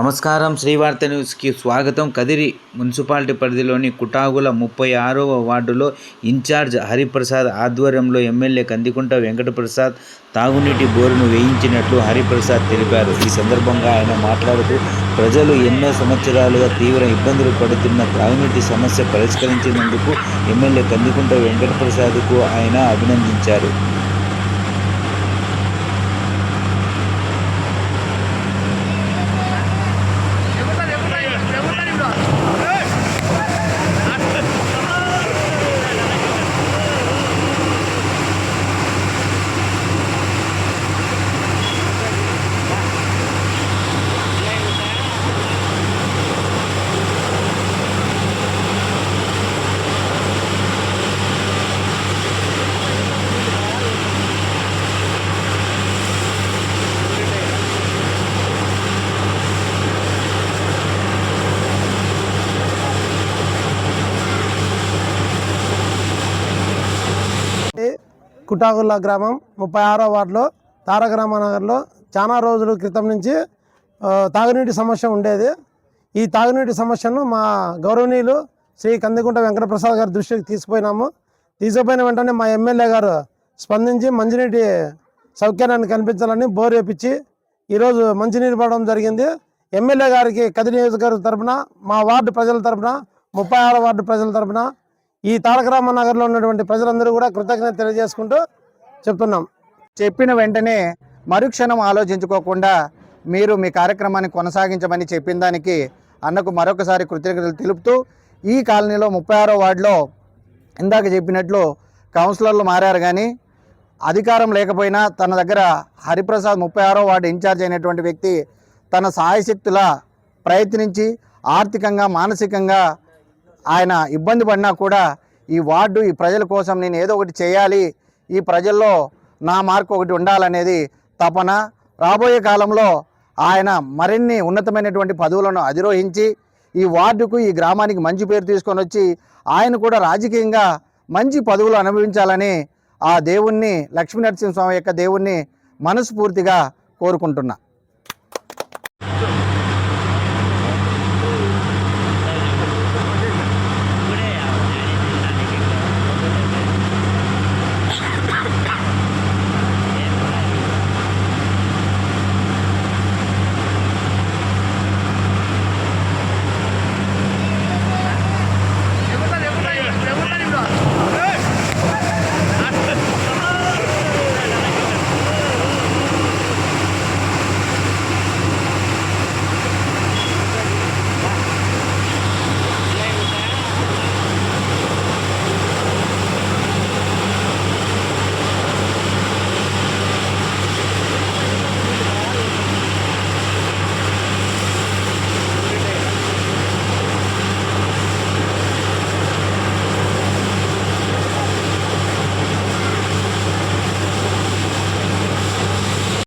నమస్కారం. శ్రీవార్త న్యూస్కి స్వాగతం. కదిరి మున్సిపాలిటీ పరిధిలోని కుటాగుల ముప్పై ఆరవ వార్డులో ఇన్ఛార్జ్ హరిప్రసాద్ ఆధ్వర్యంలో ఎమ్మెల్యే కందికుంట వెంకటప్రసాద్ తాగునీటి బోరును వేయించినట్లు హరిప్రసాద్ తెలిపారు. ఈ సందర్భంగా ఆయన మాట్లాడుతూ ప్రజలు ఎన్నో సంవత్సరాలుగా తీవ్ర ఇబ్బందులు పడుతున్న తాగునీటి సమస్య పరిష్కరించినందుకు ఎమ్మెల్యే కందికుంట వెంకటప్రసాద్కు ఆయన అభినందించారు. కుటాగుల్లా గ్రామం ముప్పై ఆరో వార్డులో తారక రామానగర్లో చాలా రోజుల క్రితం నుంచి తాగునీటి సమస్య ఉండేది. ఈ తాగునీటి సమస్యను మా గౌరవనీయులు శ్రీ కందికుంట వెంకటప్రసాద్ గారి దృష్టికి తీసుకుపోయినాము. తీసుకుపోయిన వెంటనే మా ఎమ్మెల్యే గారు స్పందించి మంచినీటి సౌకర్యాన్ని కల్పించాలని బోర్ వేపించి ఈరోజు మంచినీరు పడడం జరిగింది. ఎమ్మెల్యే గారికి కది నియోజకవర్గ తరపున మా వార్డు ప్రజల తరపున ముప్పై ఆరో వార్డు ప్రజల తరపున ఈ తారకరామ నగర్లో ఉన్నటువంటి ప్రజలందరూ కూడా కృతజ్ఞత తెలియజేసుకుంటూ చెప్తున్నాం. చెప్పిన వెంటనే మరుక్షణం ఆలోచించుకోకుండా మీరు మీ కార్యక్రమాన్ని కొనసాగించమని చెప్పిన దానికి అన్నకు మరొకసారి కృతజ్ఞతలు తెలుపుతూ ఈ కాలనీలో ముప్పై ఆరో వార్డులో ఇందాక చెప్పినట్లు కౌన్సిలర్లు మారారు కానీ అధికారం లేకపోయినా తన దగ్గర హరిప్రసాద్ ముప్పై ఆరో వార్డు ఇన్ఛార్జ్ అయినటువంటి వ్యక్తి తన సాయశక్తుల ప్రయత్నించి ఆర్థికంగా మానసికంగా ఆయన ఇబ్బంది పడినా కూడా ఈ వార్డు ఈ ప్రజల కోసం నేను ఏదో ఒకటి చేయాలి ఈ ప్రజల్లో నా మార్కు ఒకటి ఉండాలనేది తపన. రాబోయే కాలంలో ఆయన మరిన్ని ఉన్నతమైనటువంటి పదవులను అధిరోహించి ఈ వార్డుకు ఈ గ్రామానికి మంచి పేరు తీసుకొని వచ్చి ఆయన కూడా రాజకీయంగా మంచి పదవులు అనుభవించాలని ఆ దేవుణ్ణి లక్ష్మీ నరసింహస్వామి యొక్క దేవుణ్ణి మనస్ఫూర్తిగా కోరుకుంటున్నా.